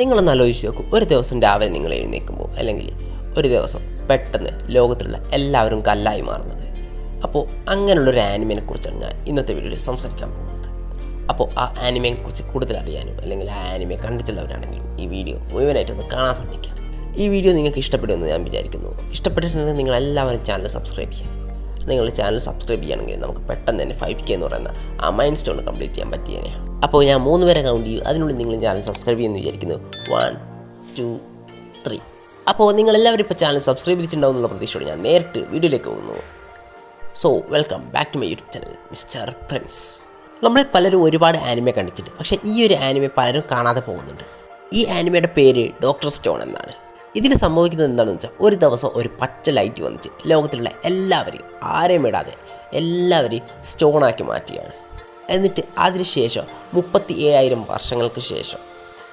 നിങ്ങളൊന്ന് ആലോചിച്ച് നോക്കും. ഒരു ദിവസം രാവിലെ നിങ്ങൾ എഴുന്നേൽക്കുമ്പോൾ അല്ലെങ്കിൽ ഒരു ദിവസം പെട്ടെന്ന് ലോകത്തിലുള്ള എല്ലാവരും കല്ലായി മാറുന്നത്. അപ്പോൾ അങ്ങനെയുള്ളൊരു ആനിമയെ കുറിച്ചാണ് ഞാൻ ഇന്നത്തെ വീഡിയോയിൽ സംസാരിക്കാൻ പോകുന്നത്. അപ്പോൾ ആ ആനിമയെ കുറിച്ച് കൂടുതൽ അറിയാനും അല്ലെങ്കിൽ ആ ആനിമയെ കണ്ടിട്ടുള്ളവരാണെങ്കിലും ഈ വീഡിയോ മുഴുവനായിട്ടൊന്ന് കാണാൻ ശ്രമിക്കാം. ഈ വീഡിയോ നിങ്ങൾക്ക് ഇഷ്ടപ്പെടുമെന്ന് ഞാൻ വിചാരിക്കുന്നു. ഇഷ്ടപ്പെട്ടിട്ടുണ്ടെങ്കിൽ നിങ്ങൾ എല്ലാവരും ചാനൽ സബ്സ്ക്രൈബ് ചെയ്യുക നിങ്ങൾ ചാനൽ സബ്സ്ക്രൈബ് ചെയ്യണമെങ്കിൽ നമുക്ക് പെട്ടെന്ന് തന്നെ ഫൈവ് കെ എന്ന് പറയുന്ന ആ മൈൻഡ് സ്റ്റോൺ കംപ്ലീറ്റ് ചെയ്യാൻ പറ്റിയേനെ. അപ്പോൾ ഞാൻ മൂന്ന് വരെ കൗണ്ട് ചെയ്യും. അതിനുള്ളിൽ നിങ്ങൾ ചാനൽ സബ്സ്ക്രൈബ് ചെയ്യുമെന്ന് വിചാരിക്കുന്നു. വൺ ടു ത്രീ അപ്പോൾ നിങ്ങളെല്ലാവരും ഇപ്പോൾ ചാനൽ സബ്സ്ക്രൈബ് ചെയ്തിട്ടുണ്ടാവും എന്നുള്ള പ്രതീക്ഷയോട് ഞാൻ നേരിട്ട് വീഡിയോയിലേക്ക് പോകുന്നു. So welcome back to my YouTube channel mister prince നമ്മൾ പലരും ഒരുപാട് ആനിമെ കണ്ടിട്ടുണ്ട്. പക്ഷേ ഈ ഒരു ആനിമെ പലരും കാണാതെ പോകുന്നുണ്ട്. ഈ ആനിമയുടെ പേര് ഡോക്ടർ സ്റ്റോൺ എന്നാണ്. ഇതിൽ സംഭവിക്കുന്നത് എന്താണെന്ന് വെച്ചാൽ ഒരു ദിവസം ഒരു പച്ച ലൈറ്റ് വന്നിച്ച് ലോകത്തിലുള്ള എല്ലാവരെയും ആരെയും ഇടാതെ എല്ലാവരെയും സ്റ്റോണാക്കി മാറ്റുകയാണ്. എന്നിട്ട് അതിനുശേഷം മുപ്പത്തി ഏഴായിരം വർഷങ്ങൾക്ക് ശേഷം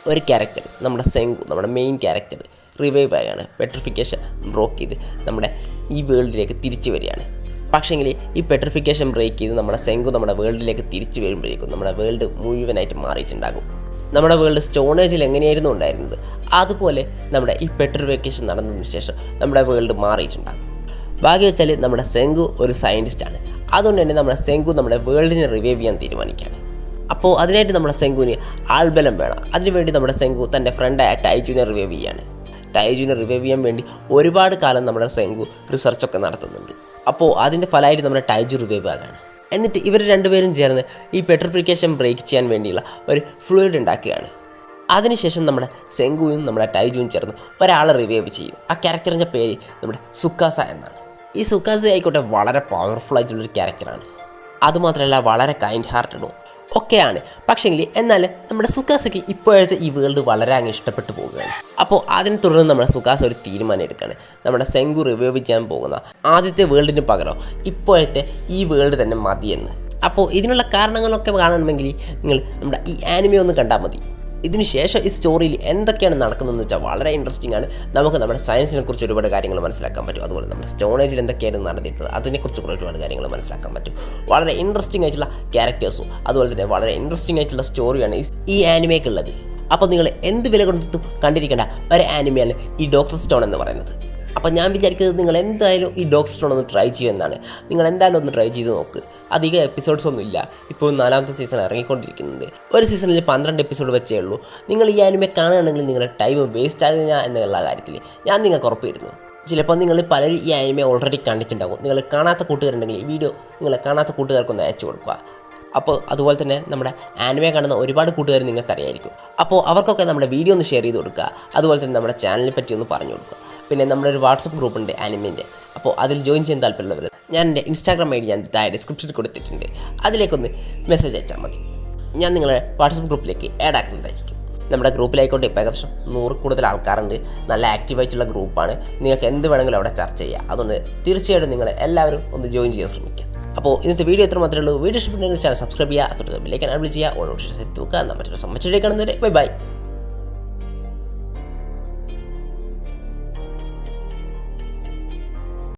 ഒരു ക്യാരക്ടർ നമ്മുടെ സെങ്കു നമ്മുടെ മെയിൻ ക്യാരക്ടർ റിവൈവ് ആയാണ് പെട്രിഫിക്കേഷൻ ബ്രോക്ക് ചെയ്ത് നമ്മുടെ ഈ വേൾഡിലേക്ക് തിരിച്ചു വരികയാണ്. പക്ഷേങ്കിൽ ഈ പെട്രിഫിക്കേഷൻ ബ്രേക്ക് ചെയ്ത് നമ്മുടെ സെങ്കു നമ്മുടെ വേൾഡിലേക്ക് തിരിച്ചു വരുമ്പോഴേക്കും നമ്മുടെ വേൾഡ് മുഴുവനായിട്ട് മാറിയിട്ടുണ്ടാകും. നമ്മുടെ വേൾഡ് സ്റ്റോണേജിൽ എങ്ങനെയായിരുന്നു ഉണ്ടായിരുന്നത്? അതുപോലെ നമ്മുടെ ഈ പെട്രിഫിക്കേഷൻ നടന്നതിന് ശേഷം നമ്മുടെ വേൾഡ് മാറിയിട്ടുണ്ടാകും. ബാക്കി വെച്ചാൽ നമ്മുടെ സെങ്കു ഒരു സയന്റിസ്റ്റാണ് അതുകൊണ്ട് തന്നെ നമ്മുടെ സെങ്കു നമ്മുടെ വേൾഡിനെ റിവൈവ് ചെയ്യാൻ തീരുമാനിക്കുകയാണ്. അപ്പോൾ അതിനായിട്ട് നമ്മുടെ സെങ്കുവിന് ആൾബലം വേണം. അതിനുവേണ്ടി നമ്മുടെ സെങ്കു തന്റെ ഫ്രണ്ടായ ടൈജുവിനെ റിവൈവ് ചെയ്യാണ്. ടൈജുവിനെ റിവൈവ് ചെയ്യാൻ വേണ്ടി ഒരുപാട് കാലം നമ്മുടെ സെങ്കു റിസർച്ചൊക്കെ നടത്തുന്നുണ്ട്. അപ്പോൾ അതിന്റെ ഫലമായിട്ട് നമ്മുടെ ടൈജു റിവൈവ് ആകാണ്. എന്നിട്ട് ഇവർ രണ്ടുപേരും ചേർന്ന് ഈ പെട്രിഫിക്കേഷൻ ബ്രേക്ക് ചെയ്യാൻ വേണ്ടിയുള്ള ഒരു ഫ്ലൂയിഡ് ഉണ്ടാക്കുകയാണ്. അതിനുശേഷം നമ്മുടെ സെങ്കുവും നമ്മുടെ ടൈജുവും ചേർന്ന് ഒരാളെ റിവൈവ് ചെയ്യും. ആ ക്യാരക്ടറിന്റെ പേര് നമ്മുടെ സുക്കാസ എന്നാണ്. ഈ സുക്കാസ ആയിക്കോട്ടെ വളരെ പവർഫുൾ ആയിട്ടുള്ളൊരു ക്യാരക്ടറാണ് അതുമാത്രമല്ല വളരെ കൈൻഡ് ഹാർട്ടഡും ഒക്കെയാണ്. പക്ഷേങ്കിൽ എന്നാൽ നമ്മുടെ സുഖാസയ്ക്ക് ഇപ്പോഴത്തെ ഈ വേൾഡ് വളരെ അങ്ങ് ഇഷ്ടപ്പെട്ടു പോവുകയാണ്. അപ്പോൾ അതിനെ തുടർന്ന് നമ്മുടെ സുക്കാസ ഒരു തീരുമാനം എടുക്കുകയാണ് നമ്മുടെ സെങ്കു റിവൈവ് ചെയ്യാൻ പോകുന്ന ആദ്യത്തെ വേൾഡിന് പകരം ഇപ്പോഴത്തെ ഈ വേൾഡ് തന്നെ മതിയെന്ന്. അപ്പോൾ ഇതിനുള്ള കാരണങ്ങളൊക്കെ കാണണമെങ്കിൽ നിങ്ങൾ നമ്മുടെ ഈ ആനിമി ഒന്ന് കണ്ടാൽ മതി. ഇതിന് ശേഷം ഈ സ്റ്റോറിയിൽ എന്തൊക്കെയാണ് നടക്കുന്നതെന്ന് വെച്ചാൽ വളരെ ഇൻട്രസ്റ്റിംഗ് ആണ്. നമുക്ക് നമ്മുടെ സയൻസിനെ കുറിച്ച് ഒരുപാട് കാര്യങ്ങൾ മനസ്സിലാക്കാൻ പറ്റും. അതുപോലെ നമ്മുടെ സ്റ്റോണേജിൽ എന്തൊക്കെയായിരുന്നു നടന്നിട്ടുള്ളത് അതിനെക്കുറിച്ച് കൂടെ ഒരുപാട് കാര്യങ്ങൾ മനസ്സിലാക്കാൻ പറ്റും. വളരെ ഇൻട്രസ്റ്റിംഗ് ആയിട്ടുള്ള ക്യാരക്ടേഴ്സും അതുപോലെ തന്നെ വളരെ ഇൻട്രസ്റ്റിംഗ് ആയിട്ടുള്ള സ്റ്റോറിയാണ് ഈ- ആനിമയ്ക്കുള്ളത് അപ്പോൾ നിങ്ങൾ എന്ത് വില കൊടുത്തും കണ്ടിരിക്കേണ്ട ഒരു ആനിമയാണ് ഈ ഡോക്ടർ സ്റ്റോൺ എന്ന് പറയുന്നത്. അപ്പോൾ ഞാൻ വിചാരിക്കുന്നത് നിങ്ങൾ എന്തായാലും ഈ ഡോഗ് സ്റ്റോൺ ഒന്ന് ട്രൈ ചെയ്യുമെന്നാണ്. നിങ്ങൾ എന്തായാലും ഒന്ന് ട്രൈ ചെയ്ത് നോക്ക്. അധികം എപ്പിസോഡ്സ് ഒന്നും ഇല്ല. ഇപ്പോൾ നാലാമത്തെ സീസൺ ഇറങ്ങിക്കൊണ്ടിരിക്കുന്നത്. ഒരു സീസണിൽ പന്ത്രണ്ട് എപ്പിസോഡ് വെച്ചേ ഉള്ളൂ. നിങ്ങൾ ഈ ആനിമെ കാണുകയാണെങ്കിൽ നിങ്ങളുടെ ടൈം വേസ്റ്റ് ആകുന്ന എന്നുള്ള കാര്യത്തിൽ ഞാൻ നിങ്ങൾക്ക് ഉറപ്പിരുന്നു ചിലപ്പോൾ നിങ്ങൾ പലരും ഈ ആനിമെ ഓൾറെഡി കണ്ടിട്ടുണ്ടാകും. നിങ്ങൾ കാണാത്ത കൂട്ടുകാരുണ്ടെങ്കിൽ ഈ വീഡിയോ നിങ്ങൾ കാണാത്ത കൂട്ടുകാർക്കൊന്ന് അയച്ചു കൊടുക്കുക. അപ്പോൾ അതുപോലെ തന്നെ നമ്മുടെ ആനിമെ കാണുന്ന ഒരുപാട് കൂട്ടുകാർ നിങ്ങൾക്കറിയായിരിക്കും. അപ്പോൾ അവർക്കൊക്കെ നമ്മുടെ വീഡിയോ ഒന്ന് ഷെയർ ചെയ്ത് കൊടുക്കുക. അതുപോലെ തന്നെ നമ്മുടെ ചാനലിനെ പറ്റി ഒന്ന് പറഞ്ഞു കൊടുക്കുക. പിന്നെ നമ്മുടെ ഒരു വാട്സപ്പ് ഗ്രൂപ്പ് ഉണ്ട് ആനിമിന്റെ അപ്പോൾ അതിൽ ജോയിൻ ചെയ്യാൻ താല്പര്യമുള്ളവർ ഞാൻ എന്റെ ഇൻസ്റ്റാഗ്രാം ഐ ഡി ഞാൻ താഴെ ഡിസ്ക്രിപ്ഷനിൽ കൊടുത്തിട്ടുണ്ട്. അതിലേക്കൊന്ന് മെസ്സേജ് അയച്ചാൽ മതി. ഞാൻ നിങ്ങളെ വാട്സപ്പ് ഗ്രൂപ്പിലേക്ക് ആഡ് ആക്കുന്നതായിരിക്കും. നമ്മുടെ ഗ്രൂപ്പിലായിക്കോട്ടെ ഇപ്പോൾ ഏകദേശം നൂറ് കൂടുതൽ ആൾക്കാരുണ്ട്. നല്ല ആക്റ്റീവായിട്ടുള്ള ഗ്രൂപ്പാണ്. നിങ്ങൾക്ക് എന്ത് വേണമെങ്കിലും അവിടെ ചർച്ച ചെയ്യാം. അതുകൊണ്ട് തീർച്ചയായിട്ടും നിങ്ങൾ എല്ലാവരും ഒന്ന് ജോയിൻ ചെയ്യാൻ ശ്രമിക്കുക അപ്പോൾ ഇന്നത്തെ വീഡിയോ എത്ര മാത്രമേ ഉള്ളൂ. വീഡിയോ ഇഷ്ടപ്പെട്ടെങ്കിൽ ചാനൽ സബ്സ്ക്രൈബ് ചെയ്യുക അത്തോടെ ബില്ലേക്ക് അനബിൾ ചെയ്യുക ഓരോ നോട്ടിഫിക്കേഷൻ എത്തി വെക്കുക എന്നാൽ മറ്റൊരു സംബന്ധിച്ചിലേക്ക് കാണുന്നവരെ ബൈ ബൈ.